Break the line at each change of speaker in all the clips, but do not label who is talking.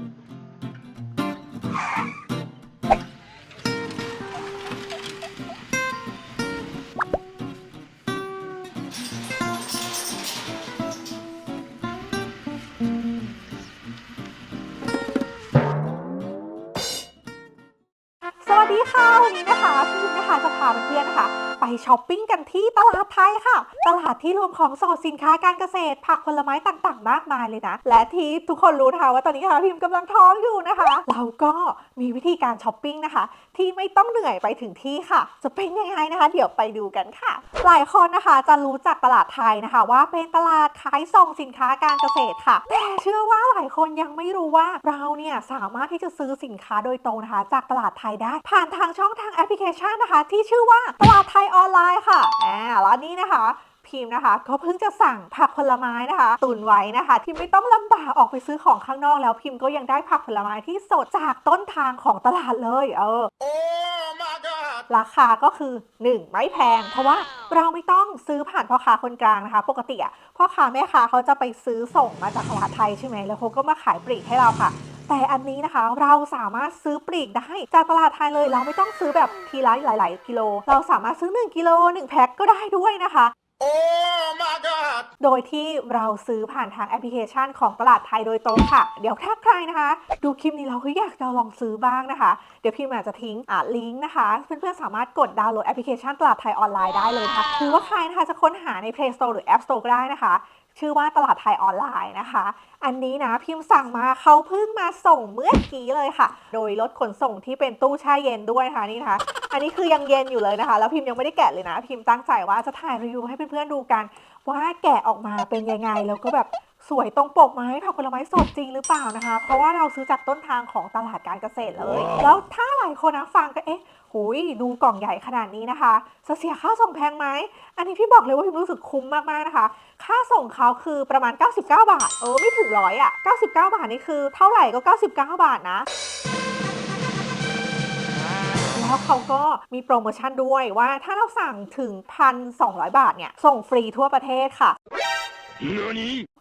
สวัสดีค่ะ วันนี้นะคะพี่นะคะจะพาเพื่อนๆนะคะ ไปช้อปปิ้งกันที่ ตลาดไทยค่ะ ตลาดที่รวมของสดสินค้าการเกษตร ผักผลไม้ต่างๆ มากมายเลยนะ และที่ทุกคนรู้นะคะว่าตอนนี้ค่ะพิมพ์กำลังท้องอยู่นะคะ เราก็มีวิธีการช้อปปิ้งนะคะ ที่ไม่ต้องเหนื่อยไปถึงที่ค่ะ จะเป็นยังไงนะคะ เดี๋ยวไปดูกันค่ะ หลายคนนะคะจะรู้จักตลาดไทยนะคะ ว่าเป็นตลาดขายส่งสินค้าการเกษตรค่ะ แต่เชื่อว่าหลายคนยังไม่รู้ว่าเราเนี่ยสามารถที่จะซื้อสินค้าโดยตรงนะคะ จากตลาดไทยได้ ผ่านทางช่องทางแอปพลิเคชันนะคะ ที่ชื่อว่าตลาดไทยออนไลน์ค่ะอ่าแล้วนี้นะคะพิมพ์นะคะก็เพิ่งจะสั่งผักผลไม้นะคะ ตุนไว้นะคะ ที่ไม่ต้องลำบากออกไปซื้อของข้างนอกแล้วพิมพ์ก็ยังได้ผักผลไม้ที่สดจากต้นทางของตลาดเลย เออ
Oh my god!
ราคาก็คือ 1 ไม่แพง เพราะว่าเราไม่ต้องซื้อผ่านพ่อค้าคนกลางนะคะ ปกติอะพ่อค้าแม่ค้าเขาจะไปซื้อส่งมาจากตลาดไทยใช่ไหมแล้วเขาก็มาขายปลีกให้เราค่ะ แต่อันนี้นะคะเราสามารถซื้อปลีกได้จากตลาดไทยเลยเราไม่ต้องซื้อแบบทีละหลาย ๆ กิโล เราสามารถซื้อ 1 กิโล 1 แพ็คก็ได้ด้วยนะคะ
Oh my god!
โดยที่เราซื้อผ่านทางแอปพลิเคชันของตลาดไทยโดยตรงค่ะ เดี๋ยวถ้าใครนะคะ ดูคลิปนี้เราก็อยากจะลองซื้อบ้างนะคะ เดี๋ยวพี่อาจจะทิ้งอะลิงก์นะคะ เพื่อนๆสามารถกดดาวน์โหลดแอปพลิเคชันตลาดไทยออนไลน์ได้เลยค่ะหรือว่าใครนะคะจะค้นหาใน Play Store หรือ App Store ก็ได้นะคะชื่อว่าตลาดไทยออนไลน์นะคะ อันนี้นะพิมพ์สั่งมาเขาเพิ่งมาส่งเมื่อกี้เลยค่ะ โดยรถขนส่งที่เป็นตู้แช่เย็นด้วยนะคะนี่นะคะ อันนี้คือยังเย็นอยู่เลยนะคะ แล้วพิมพ์ยังไม่ได้แกะเลยนะ พิมพ์ตั้งใจว่าจะถ่ายรีวิวให้เพื่อนๆดูกัน ว่าแกะออกมาเป็นยังไงแล้วก็แบบสวยตรงปกไหมผักผลไม้สดจริงหรือเปล่านะคะ เพราะว่าเราซื้อจากต้นทางของตลาดการเกษตรเลย แล้วถ้าหลายคนนะฟังก็เอ๊ะ หุยดูกล่องใหญ่ขนาดนี้นะคะจะเสียค่าส่งแพงไหม อันนี้พี่บอกเลยว่าพิมรู้สึกคุ้มมากๆนะคะ ค่าส่งเขาคือประมาณ 99 บาท เออไม่ถึงร้อยอะ99 บาทนี่คือเท่าไหร่ก็ 99 บาทนะแล้วเขาก็มีโปรโมชั่นด้วยว่าถ้าเราสั่งถึง 1,200 บาทเนี่ย ส่งฟรีทั่วประเทศค่ะ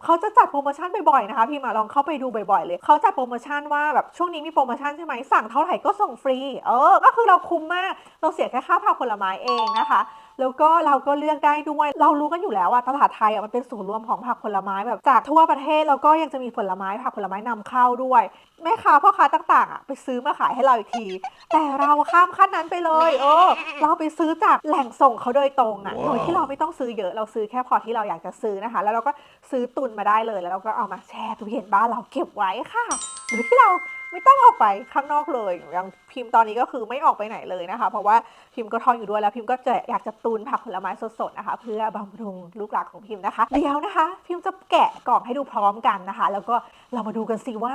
เขาจะจัดโปรโมชั่นบ่อยๆนะคะ พี่มาลองเข้าไปดูบ่อยๆเลย เขาจัดโปรโมชั่นว่าแบบช่วงนี้มีโปรโมชั่นใช่ไหมสั่งเท่าไหร่ก็ส่งฟรี เออ ก็คือเราคุ้มมาก เราเสียแค่ค่าผักผลไม้เองนะคะ แล้วก็เราก็เลือกได้ด้วย เรารู้กันอยู่แล้วว่าตลาดไทยอะมันเป็นศูนย์รวมของผักผลไม้แบบจากทั่วประเทศแล้วก็ยังจะมีผลไม้ผักผลไม้นำเข้าด้วยแม่ค้าพ่อค้าต่างๆอะไปซื้อมาขายให้เราอีกที แต่เราข้ามขั้นนั้นไปเลยเออเราไปซื้อจากแหล่งส่งเขาโดยตรงอะโดยที่เราไม่ต้องซื้อเยอะเราซื้อแค่พอที่เราอยากจะซื้อนะคะ แล้วเราก็ซื้อตุนมาได้เลยแล้วเราก็เอามาแช่ตู้เย็นบ้านเราเก็บไว้ค่ะโดยที่เรา ไม่ต้องออกไปข้างนอกเลยอย่างพิมพ์ตอนนี้ก็คือไม่ออกไปไหนเลยนะคะ เพราะว่าพิมพ์ก็ท้องอยู่ด้วยแล้วพิมพ์ก็จะอยากจะตุนผักผลไม้สดๆนะคะ เพื่อบำรุงลูกหลานของพิมพ์นะคะ เดี๋ยวนะคะ พิมพ์จะแกะกล่องให้ดูพร้อมกันนะคะ แล้วก็เรามาดูกันสิว่า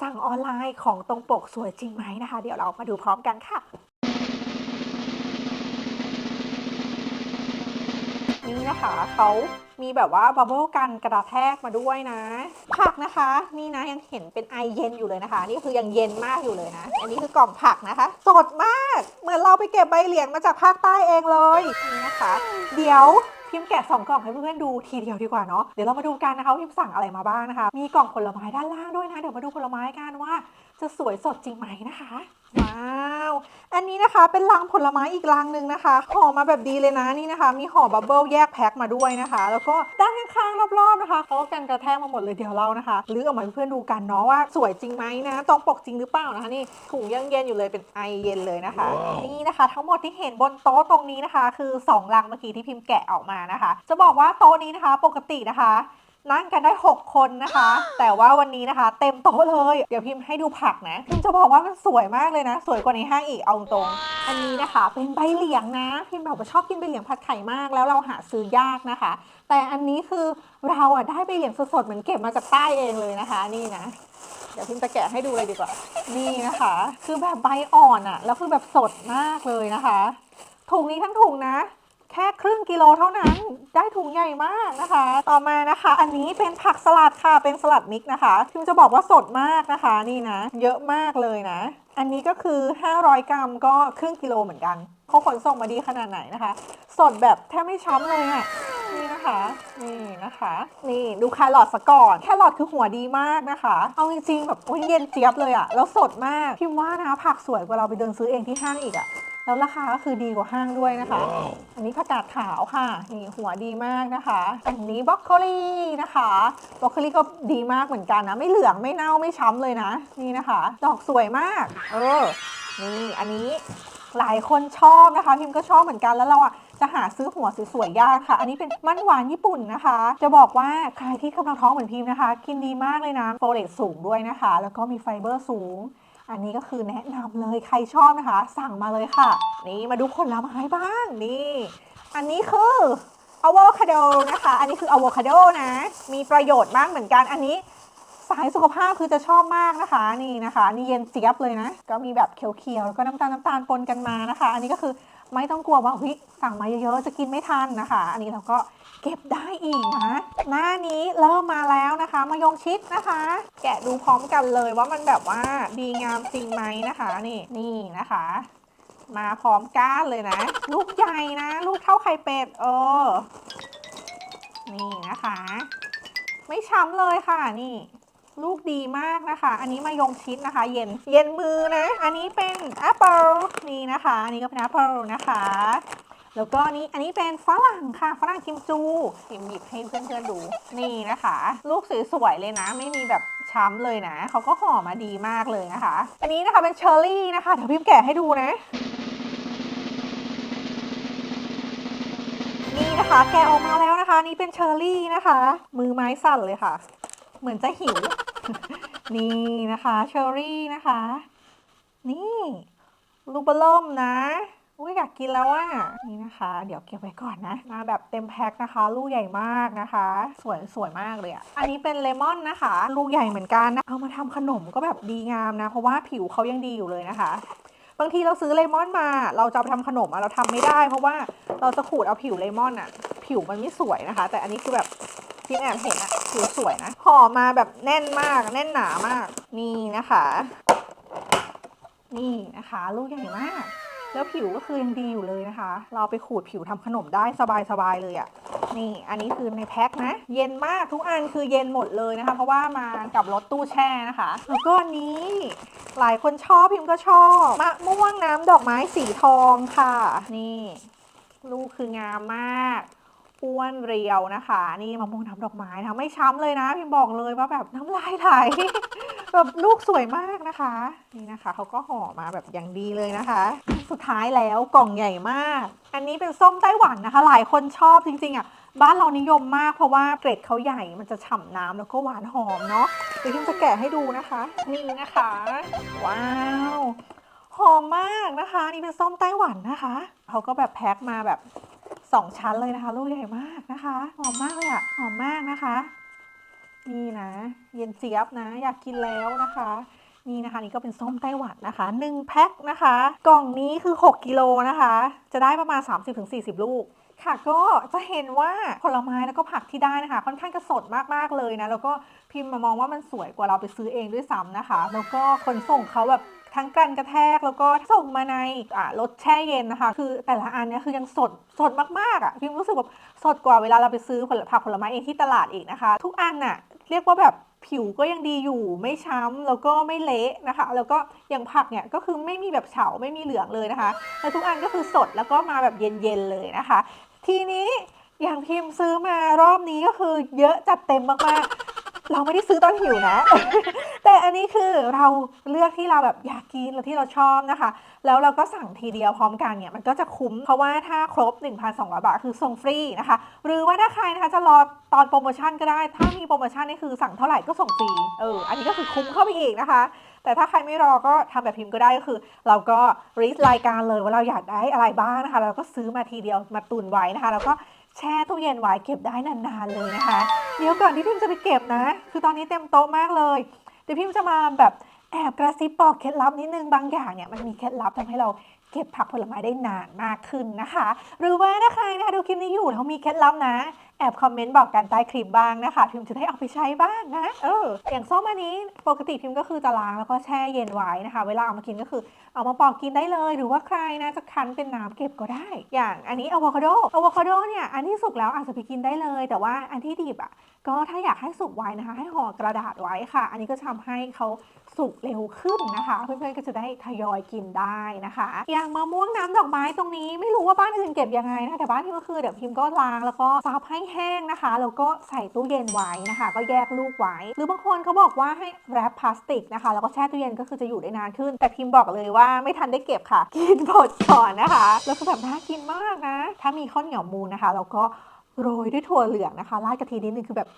สั่งออนไลน์ของตรงปกสวยจริงไหมนะคะ เดี๋ยวเรามาดูพร้อมกันค่ะ นี่นะคะเขามีแบบว่าบับเบิลกันกระแทกมาด้วยนะ ผักนะคะนี่นะยังเห็นเป็นไอเย็นอยู่เลยนะคะ นี่คือยังเย็นมากอยู่เลยนะ อันนี้คือกล่องผักนะคะ สดมาก เหมือนเราไปเก็บใบเหลียงมาจากภาคใต้เองเลยนี่นะคะ เดี๋ยวพิมพ์แกะสองกล่องให้เพื่อนๆดูทีเดียวดีกว่าเนาะเดี๋ยวเรามาดูกันนะคะว่าพิมพ์สั่งอะไรมาบ้างนะคะ มีกล่องผลไม้ด้านล่างด้วยนะ เดี๋ยวมาดูผลไม้กันว่าจะสวยสดจริงไหมนะคะ ว้าว อันนี้นะคะเป็นลังผลไม้อีกลังหนึ่งนะคะห่อมาแบบดีเลยนะนี่นะคะ มีห่อบับเบิลแยกแพ็คมาด้วยนะคะ แล้วก็ด้านข้างๆรอบๆนะคะเขาก็กันกระแทกมาหมดเลยเดี๋ยวเรานะคะลื้อออกมาให้เพื่อนดูกันเนาะว่าสวยจริงไหมนะตรงปกจริงหรือเปล่านะคะนี่ถุงยังเย็นอยู่เลยเป็นไอเย็นเลยนะคะ นี่นะคะ ทั้งหมดที่เห็นบนโต๊ะตรงนี้นะคะ คือสองลังเมื่อกี้ที่พิมพ์แกะออกมานะคะ จะบอกว่าโต๊ะนี้นะคะ ปกตินะคะ นั่งกันได้ 6 คนนะคะ แต่ว่าวันนี้นะคะ เต็มโต๊ะเลย เดี๋ยวพิมพ์ให้ดูผักนะ พิมพ์จะบอกว่ามันสวยมากเลยนะ สวยกว่าในห้างอีก เอาตรง อันนี้นะคะ เป็นใบเหลียงนะ พิมพ์แบบว่าชอบกินใบเหลียงผัดไข่มาก แล้วเราหาซื้อยากนะคะ แต่อันนี้คือเราอะได้ใบเหลียงสดๆ เหมือนเก็บมาจากใต้เองเลยนะคะ นี่นะ เดี๋ยวพิมพ์จะแกะให้ดูเลยดีกว่า นี่นะคะ คือแบบใบอ่อนอะแล้วคือแบบสดมากเลยนะคะ ถุงนี้ทั้งถุงนะ แค่ครึ่งกิโลเท่านั้นได้ถุงใหญ่มากนะคะ ต่อมานะคะ อันนี้เป็นผักสลัดค่ะเป็นสลัดมิกนะคะพิมจะบอกว่าสดมากนะคะนี่นะ เยอะมากเลยนะ อันนี้ก็คือ 500 กรัมก็ครึ่งกิโลเหมือนกันเขาขนส่งมาดีขนาดไหนนะคะ สดแบบแทบไม่ช้ำเลยอะนี่นะคะนี่นะคะ นี่ดูแครอทซะก่อนแครอทคือหัวดีมากนะคะ เอาจริงๆแบบโอ้ยเย็นเจี๊ยบเลยอะแล้วสดมากพิมว่านะผักสวยกว่าเราไปเดินซื้อเองที่ห้างอีกอะ แล้วราคาก็คือดีกว่าห้างด้วยนะคะ อันนี้ผักกาดขาวค่ะ นี่หัวดีมากนะคะ อันนี้บรอกโคลีนะคะบรอกโคลีก็ดีมากเหมือนกันนะ ไม่เหลืองไม่เน่าไม่ช้ำเลยนะ นี่นะคะ ดอกสวยมาก เออ นี่อันนี้หลายคนชอบนะคะ พิมพ์ก็ชอบเหมือนกันแล้วเราอะจะหาซื้อหัวสวยๆยากค่ะ อันนี้เป็นมันหวานญี่ปุ่นนะคะ จะบอกว่าใครที่กำลังท้องเหมือนพิมพ์นะคะ กินดีมากเลยนะโฟเลตสูงด้วยนะคะ แล้วก็มีไฟเบอร์สูง อันนี้ก็คือแนะนำเลยใครชอบนะคะ สั่งมาเลยค่ะ นี่มาดูผลไม้บ้างนี่ อันนี้คืออะโวคาโดนะคะ อันนี้คืออะโวคาโดนะ มีประโยชน์มากเหมือนกันอันนี้สายสุขภาพคือจะชอบมากนะคะนี่นะคะ นี่เย็นเจี๊ยบเลยนะ ก็มีแบบเขียวๆแล้วก็น้ำตาลน้ำตาลปนกันมานะคะ อันนี้ก็คือ ไม่ต้องกลัวว่าเฮ้ยสั่งมาเยอะๆจะกินไม่ทันนะคะ อันนี้เราก็เก็บได้อีกนะ หน้านี้เริ่มมาแล้วนะคะ มายงชิดนะคะ แกะดูพร้อมกันเลยว่ามันแบบว่าดีงามจริงไหมนะคะนี่นี่นะคะ มาพร้อมก้านเลยนะ ลูกใหญ่นะ ลูกเท่าไข่เป็ดเออ นี่นะคะ ไม่ช้ำเลยค่ะนี่ ลูกดีมากนะคะ อันนี้มายงชิดนะคะ เย็น เย็นมือนะ อันนี้เป็นแอปเปิลนี่นะคะ อันนี้ก็เป็นแอปเปิลนะคะ แล้วก็อันนี้อันนี้เป็นฝรั่งค่ะ ฝรั่งกิมจูพิมหยิบให้เพื่อนๆดู นี่นะคะ ลูกสวยๆเลยนะ ไม่มีแบบช้ำเลยนะ เขาก็ห่อมาดีมากเลยนะคะ อันนี้นะคะเป็นเชอร์รี่นะคะ เดี๋ยวพิมแกะให้ดูนะนี่นะคะ แกะออกมาแล้วนะคะ นี่เป็นเชอร์รี่นะคะ มือไม้สั่นเลยค่ะ เหมือนจะหิว นี่นะคะเชอรี่นะคะ นี่ลูกบลล่มนะอุ้ยอยากกินแล้วอะนี่นะคะ เดี๋ยวเก็บไว้ก่อนนะ มาแบบเต็มแพ็คนะคะ ลูกใหญ่มากนะคะ สวยสวยมากเลยอะอันนี้เป็นเลมอนนะคะ ลูกใหญ่เหมือนกันนะเอามาทำขนมก็แบบดีงามนะ เพราะว่าผิวเขายังดีอยู่เลยนะคะ บางทีเราซื้อเลมอนมา เราจะไปทำขนมอะเราทำไม่ได้ เพราะว่าเราจะขูดเอาผิวเลมอนอะผิวมันไม่สวยนะคะ แต่อันนี้คือแบบ ที่แอบเห็นอะผิวสวยนะห่อมาแบบแน่นมาก แน่นหนามาก นี่นะคะ นี่นะคะ ลูกใหญ่มาก แล้วผิวก็คือยังดีอยู่เลยนะคะ เราไปขูดผิวทำขนมได้สบายๆเลยอะ่ะนี่ อันนี้คือในแพ็คนะ เย็นมากทุกอันคือเย็นหมดเลยนะคะ เพราะว่ามากับรถตู้แช่นะคะ แล้วก็อันนี้หลายคนชอบพิมก็ชอบมะม่วงน้ำดอกไม้สีทองค่ะ นี่ ลูกคืองามมาก อ้วนเรียวนะคะ นี่มะม่วงน้ำดอกไม้นะไม่ช้ำเลยนะพิมบอกเลยว่าแบบน้ำลายไหลแบบลูกสวยมากนะคะ นี่นะคะเขาก็ห่อมาแบบอย่างดีเลยนะคะ สุดท้ายแล้วกล่องใหญ่มาก อันนี้เป็นส้มไต้หวันนะคะ หลายคนชอบจริงๆอะบ้านเรานิยมมากเพราะว่าเกร็ดเขาใหญ่มันจะฉ่ำน้ำแล้วก็หวานหอมเนาะเดี๋ยวพิมจะแกะให้ดูนะคะ นี่นะคะ ว้าวหอมมากนะคะ นี่เป็นส้มไต้หวันนะคะเขาก็แบบแพ็คมาแบบ สองชั้นเลยนะคะ ลูกใหญ่มากนะคะ หอมมากเลยอะหอมมากนะคะ นี่นะ เย็นเจี๊ยบนะ อยากกินแล้วนะคะนี่นะคะนี่ก็เป็นส้มไต้หวันนะคะ1แพ็คนะคะ กล่องนี้คือ 6กิโลนะคะ จะได้ประมาณ 30-40 ลูก ค่ะก็จะเห็นว่าผลไม้แล้วก็ผักที่ได้นะคะ ค่อนข้างจะสดมากๆเลยนะ แล้วก็พิมพ์มามองว่ามันสวยกว่าเราไปซื้อเองด้วยซ้ำนะคะ แล้วก็ขนส่งเขาแบบ ทั้งกันกระแทกแล้วก็ส่งมาในอ่ารถแช่เย็นนะคะ คือแต่ละอันเนี้ยคือยังสดสดมากๆอะพิมรู้สึกแบบสดกว่าเวลาเราไปซื้อผลผักผลไม้เองที่ตลาดอีกนะคะ ทุกอันน่ะเรียกว่าแบบผิวก็ยังดีอยู่ไม่ช้ำแล้วก็ไม่เละนะคะ แล้วก็อย่างผักเนี่ยก็คือไม่มีแบบเฉาไม่มีเหลืองเลยนะคะแล้วทุกอันก็คือสดแล้วก็มาแบบเย็นๆเลยนะคะ ทีนี้อย่างพิมพ์ซื้อมารอบนี้ก็คือเยอะจัดเต็มมากๆ เราไม่ได้ซื้อตอนหิวนะ แต่อันนี้คือเราเลือกที่เราแบบอยากกินแล้วที่เราชอบนะคะ แล้วเราก็สั่งทีเดียวพร้อมกันเนี่ยมันก็จะคุ้ม เพราะว่าถ้าครบ 1,200 บาทคือส่งฟรีนะคะ หรือว่าถ้าใครนะคะจะรอตอนโปรโมชั่นก็ได้ ถ้ามีโปรโมชั่นนี่คือสั่งเท่าไหร่ก็ส่งฟรี เออ อันนี้ก็คือคุ้มเข้าไปอีกนะคะ แต่ถ้าใครไม่รอก็ทำแบบพิมพ์ก็ได้ก็คือ เราก็รีสรายการเลยว่าเราอยากได้อะไรบ้างนะคะ เราก็ซื้อมาทีเดียวมาตุนไว้นะคะ แล้วก็ แช่ตู้เย็นไว้เก็บได้นานๆเลยนะคะ เดี๋ยวก่อนที่พิมจะไปเก็บนะ คือตอนนี้เต็มโต๊ะมากเลย เดี๋ยวพิมจะมาแบบแอบกระซิบบอกเคล็ดลับนิดนึงบางอย่างเนี่ยมันมีเคล็ดลับทำให้เราเก็บผักผลไม้ได้นานมากขึ้นนะคะ หรือว่าถ้าใครนะคะดูคลิปนี้อยู่แล้วมีเคล็ดลับนะ แอบคอมเมนต์บอกกันใต้คลิปบ้างนะคะ พิมจะได้เอาไปใช้บ้างนะเอออย่างส้มอันนี้ปกติพิมก็คือจะล้างแล้วก็แช่เย็นไว้นะคะ เวลาเอามากินก็คือเอามาปอกกินได้เลย หรือว่าใครนะจะคั้นเป็นน้ำเก็บก็ได้ อย่างอันนี้อะโวคาโดอะโวคาโดเนี่ยอันที่สุกแล้วอาจจะไปกินได้เลย แต่ว่าอันที่ดิบอะก็ถ้าอยากให้สุกไว้นะคะ ให้ห่อกระดาษไว้ค่ะ อันนี้ก็จะทำให้เขา สุกเร็วขึ้นนะคะ เพื่อนๆก็จะได้ทยอยกินได้นะคะอย่างมะม่วงน้ำดอกไม้ตรงนี้ไม่รู้ว่าบ้านอื่นเก็บยังไงนะแต่บ้านพิมก็คือเดี๋ยวพิมก็ล้างแล้วก็ซับให้แห้งนะคะแล้วก็ใส่ตู้เย็นไว้นะคะ ก็แยกลูกไว้ หรือบางคนเขาบอกว่าให้แรปพลาสติกนะคะ แล้วก็แช่ตู้เย็นก็คือจะอยู่ได้นานขึ้น แต่พิมบอกเลยว่าไม่ทันได้เก็บค่ะ กินหมดก่อนนะคะ แล้วก็แบบน่ากินมากนะ ถ้ามีข้าวเหนียวมูนนะคะ แล้วก็โรยด้วยถั่วเหลืองนะคะราดกะทินิดนึงคือแบบ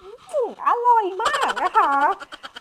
อร่อยมากนะคะ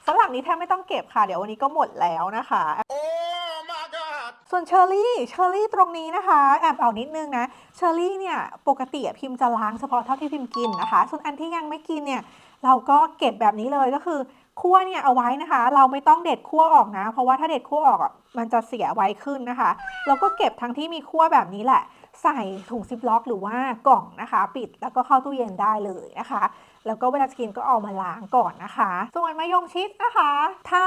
ฝรั่งนี้แทบไม่ต้องเก็บค่ะ เดี๋ยววันนี้ก็หมดแล้วนะคะ
Oh my god.
ส่วนเชอร์รี่เชอร์รี่ตรงนี้นะคะ แอบเอานิดนึงนะเชอร์รี่เนี่ยปกติอะพิมพ์จะล้างเฉพาะเท่าที่พิมพ์กินนะคะ ส่วนอันที่ยังไม่กินเนี่ยเราก็เก็บแบบนี้เลยก็คือคั่วเนี่ยเอาไว้นะคะ เราไม่ต้องเด็ดคั่วออกนะ เพราะว่าถ้าเด็ดคั่วออกอะมันจะเสียไวขึ้นนะคะเราก็เก็บทั้งที่มีคั่วแบบนี้แหละ ใส่ถุงซิปล็อกหรือว่ากล่องนะคะ ปิดแล้วก็เข้าตู้เย็นได้เลยนะคะ แล้วก็เวลาจะกินก็เอามาล้างก่อนนะคะ ส่วนมะยงชิดนะคะ ถ้า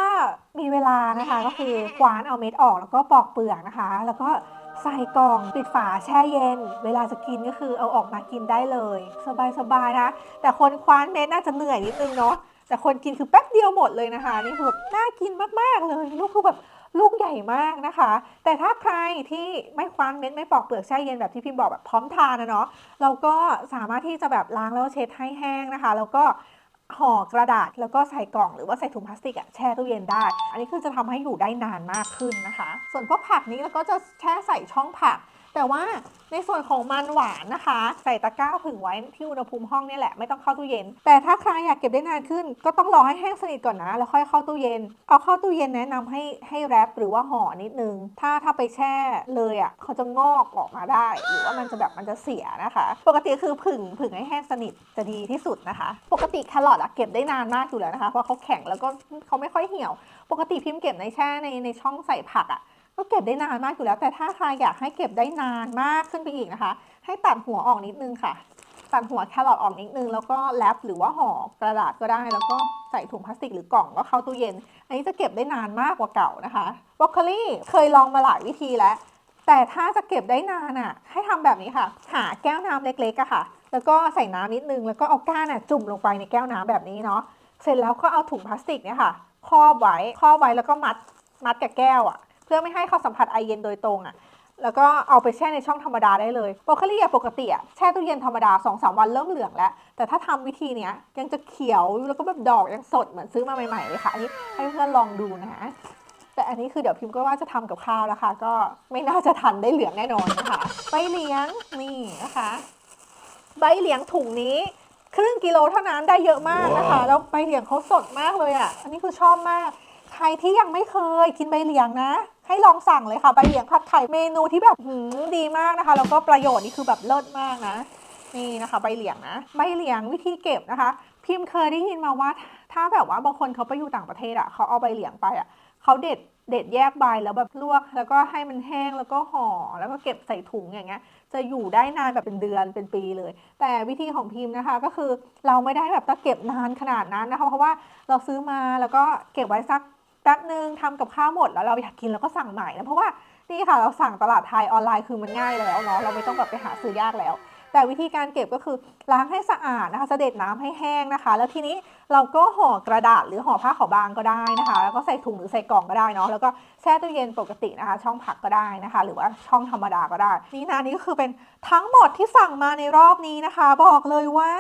มีเวลานะคะก็คือกวานเอาเม็ดออกแล้วก็ปอกเปลือกนะคะ แล้วก็ใส่กล่องปิดฝาแช่เย็น เวลาจะกินก็คือเอาออกมากินได้เลย สบายๆนะแต่คนคว้านเม็ดน่าจะเหนื่อยนิดนึงเนาะแต่คนกินคือแป๊บเดียวหมดเลยนะคะ นี่คือแบบน่ากินมากๆเลยลูกคือแบบ ลูกใหญ่มากนะคะ แต่ถ้าใครที่ไม่คว้านเม็ดไม่ปอกเปลือกแช่เย็นแบบที่พิมพ์บอกแบบพร้อมทานนะเนาะเราก็สามารถที่จะแบบล้างแล้วเช็ดให้แห้งนะคะ แล้วก็ห่อกระดาษแล้วก็ใส่กล่องหรือว่าใส่ถุงพลาสติกอะแช่ตู้เย็นได้ อันนี้คือจะทำให้อยู่ได้นานมากขึ้นนะคะ ส่วนพวกผักนี้เราก็จะแช่ใส่ช่องผัก แต่ว่าในส่วนของมันหวานนะคะ ใส่ตะกร้าผึ่งไว้ที่อุณหภูมิห้องนี่แหละไม่ต้องเข้าตู้เย็น แต่ถ้าใครอยากเก็บได้นานขึ้น ก็ต้องรอให้แห้งสนิทก่อนนะ แล้วค่อยเข้าตู้เย็น เอาเข้าตู้เย็นแนะนำให้ให้แรปหรือว่าห่อนิดนึง ถ้าถ้าไปแช่เลยอะเขาจะงอกออกมาได้ หรือว่ามันจะแบบมันจะเสียนะคะ ปกติคือผึ่งผึ่งให้แห้งสนิทจะดีที่สุดนะคะ ปกติแครอทอะเก็บได้นานมากอยู่แล้วนะคะเพราะเขาแข็งแล้วก็เขาไม่ค่อยเหี่ยว ปกติพิมพ์เก็บในแช่ในในช่องใส่ผักอะ ก็เก็บได้นานมากอยู่แล้ว แต่ถ้าใครอยากให้เก็บได้นานมากขึ้นไปอีกนะคะ ให้ตัดหัวออกนิดนึงค่ะ ตัดหัวแครอทออกนิดนึง แล้วก็แรปหรือว่าห่อกระดาษก็ได้ แล้วก็ใส่ถุงพลาสติกหรือกล่องก็เข้าตู้เย็น อันนี้จะเก็บได้นานมากกว่าเก่านะคะบรอกโคลีเคยลองมาหลายวิธีแล้ว แต่ถ้าจะเก็บได้นานอะ ให้ทำแบบนี้ค่ะ หาแก้วน้ำเล็กๆอะค่ะ แล้วก็ใส่น้ำนิดนึง แล้วก็เอาก้านอะจุ่มลงไปในแก้วน้ำแบบนี้เนาะ เสร็จแล้วก็เอาถุงพลาสติกเนี่ยค่ะครอบไว้ครอบไว้แล้วก็มัดมัดกับแก้วอะ่ะ เพื่อไม่ให้เขาสัมผัสไอเย็นโดยตรงอะ่ะแล้วก็เอาไปแช่ในช่องธรรมดาได้เลยบรอกโคลีปกติอะแช่ตู้เย็นธรรมดา2อสวันเริ่มเหลืองแล้ว แต่ถ้าทำวิธีเนี้ยยังจะเขียวแล้วก็แบบดอกยังสดเหมือนซื้อมาใหม่ๆเลยค่ะ อันนี้ให้เพื่อนลองดูนะ แต่อันนี้คือเดี๋ยวพิมพ์ก็ว่าจะทำกับข้าวแล้วค่ะ ก็ไม่น่าจะทันได้เหลืองแน่นอนนะคะใบเลียงนี่นะคะ ใบเลียงถุงนี้ครึ่งกิโลเท่านั้นได้เยอะมากนะคะ แล้วใบเลียงเขาสดมากเลยอะ อันนี้คือชอบมาก ใครที่ยังไม่เคยกินใบเลียงนะ ให้ลองสั่งเลยค่ะใบเหลียงผัดไข่เมนูที่แบบหืมดีมากนะคะ แล้วก็ประโยชน์นี่คือแบบเลิศมากนะ นี่นะคะใบเหลียงนะ ใบเหลียงวิธีเก็บนะคะ พิมพ์เคยได้ยินมาว่า ถ้าแบบว่าบางคนเขาไปอยู่ต่างประเทศอะเขาเอาใบเหลียงไปอะเขาเด็ดเด็ดแยกใบแล้วแบบลวก แล้วก็ให้มันแห้งแล้วก็ห่อแล้วก็เก็บใส่ถุงอย่างเงี้ย จะอยู่ได้นานแบบเป็นเดือนเป็นปีเลย แต่วิธีของพิมพ์นะคะก็คือเราไม่ได้แบบต้องเก็บนานขนาดนั้นนะคะ เพราะว่าเราซื้อมาแล้วก็เก็บไว้สัก แป๊บนึงทำกับข้าวหมดแล้วเราอยากกินเราก็สั่งใหม่นะเพราะว่านี่ค่ะเราสั่งตลาดไทยออนไลน์คือมันง่ายแล้วเนาะเราไม่ต้องแบบไปหาซื้อยากแล้ว แต่วิธีการเก็บก็คือล้างให้สะอาดนะคะเสด็จน้ำให้แห้งนะคะ แล้วทีนี้เราก็ห่อกระดาษหรือห่อผ้าขาวบางก็ได้นะคะ แล้วก็ใส่ถุงหรือใส่กล่องก็ได้เนาะแล้วก็แช่ตู้เย็นปกตินะคะ ช่องผักก็ได้นะคะ หรือว่าช่องธรรมดาก็ได้ นี่นะนี่ก็คือเป็นทั้งหมดที่สั่งมาในรอบนี้นะคะ บอกเลยว่า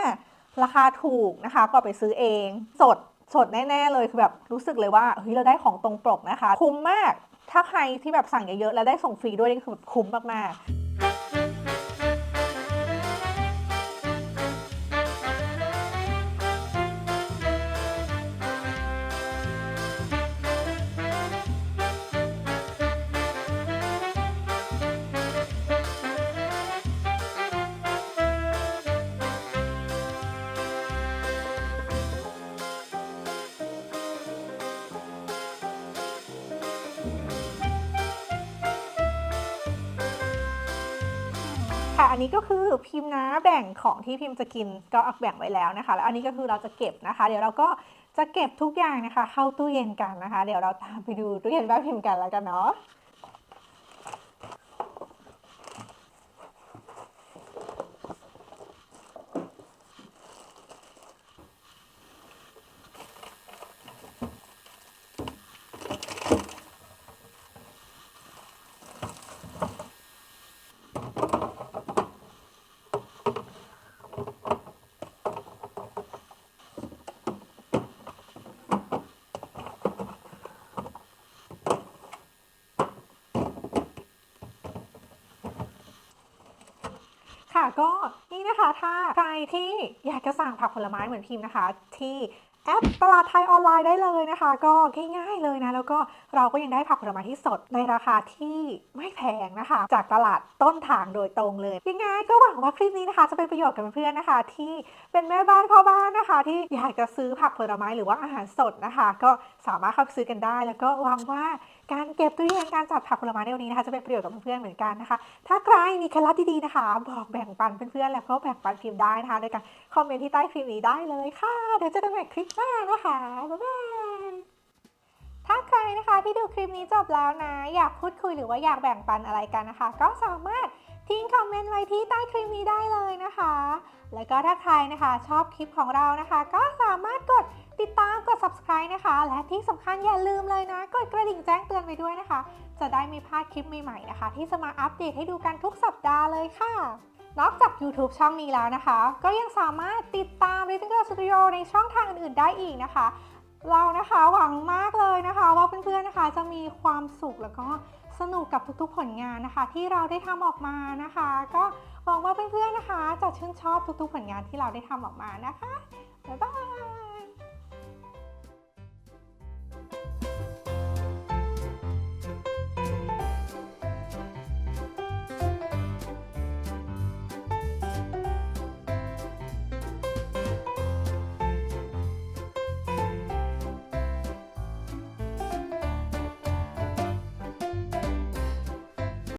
ราคาถูกนะคะ ก็ไปซื้อเองสด สดแน่ ๆ เลยคือแบบรู้สึกเลยว่าเฮ้ยเราได้ของตรงปกนะคะ คุ้มมาก ถ้าใครที่แบบสั่งเยอะๆแล้วได้ส่งฟรีด้วยนี่คือแบบคุ้มมากๆ ค่ะ อันนี้ก็คือพิมพ์นะแบ่งของที่พิมพ์จะกินก็เอาแบ่งไว้แล้วนะคะ แล้วอันนี้ก็คือเราจะเก็บนะคะ เดี๋ยวเราก็จะเก็บทุกอย่างนะคะ เข้าตู้เย็นกันนะคะ เดี๋ยวเราตามไปดูตู้เย็นบ้านพิมพ์กันแล้วกันเนาะ ค่ะก็นี่นะคะถ้าใครที่อยากจะสั่งผักผลไม้เหมือนพิมพ์นะคะ ที่ แอปตลาดไทยออนไลน์ได้เลยนะคะ ก็ง่ายๆเลยนะ แล้วก็เราก็ยังได้ผักผลไม้ที่สดในราคาที่ไม่แพงนะคะ จากตลาดต้นทางโดยตรงเลย ยังไงก็หวังว่าคลิปนี้นะคะ จะเป็นประโยชน์กับเพื่อนๆนะคะ ที่เป็นแม่บ้านพ่อบ้านนะคะ ที่อยากจะซื้อผักผลไม้หรือว่าอาหารสดนะคะ ก็สามารถเข้าไปซื้อกันได้ แล้วก็หวังว่าการเก็บตู้เย็นการจัดผักผลไม้ในวันนี้นะคะจะเป็นประโยชน์กับเพื่อนๆเหมือนกันนะคะ ถ้าใครมีเคล็ดลับดีๆนะคะ บอกแบ่งปันเพื่อนๆแล้วก็แบ่งปันพิมพ์ได้นะคะโดยการคอมเมนต์ที่ใต้คลิปนี้ได้เลยค่ะเดี๋ยวเจอกันใหม่คลิปหน้านะคะบ๊ายบายถ้าใครนะคะที่ดูคลิปนี้จบแล้วนะ อยากพูดคุยหรือว่าอยากแบ่งปันอะไรกันนะคะ ก็สามารถทิ้งคอมเมนต์ไว้ที่ใต้คลิปนี้ได้เลยนะคะ แล้วก็ถ้าใครนะคะชอบคลิปของเรานะคะ ก็สามารถกดติดตามกด subscribe นะคะ และที่สำคัญอย่าลืมเลยนะ กดกระดิ่งแจ้งเตือนไปด้วยนะคะ จะได้ไม่พลาดคลิปใหม่ๆนะคะ ที่จะมาอัปเดตให้ดูกันทุกสัปดาห์เลยค่ะ นอกจาก YouTube ช่องนี้แล้วนะคะ ก็ยังสามารถติดตาม r i t t l e Girl Studio ในช่องทางอื่นๆ ได้อีกนะคะ เรานะคะหวังมากเลยนะคะ ว่าเพื่อนๆนะคะจะมีความสุขแล้วก็สนุกกับทุกๆผลงานนะคะ ที่เราได้ทำออกมานะคะ ก็หวังว่าเพื่อนๆนะคะ จะชื่นชอบทุกๆผลงานที่เราได้ทำออกมานะคะบ๊ายบาย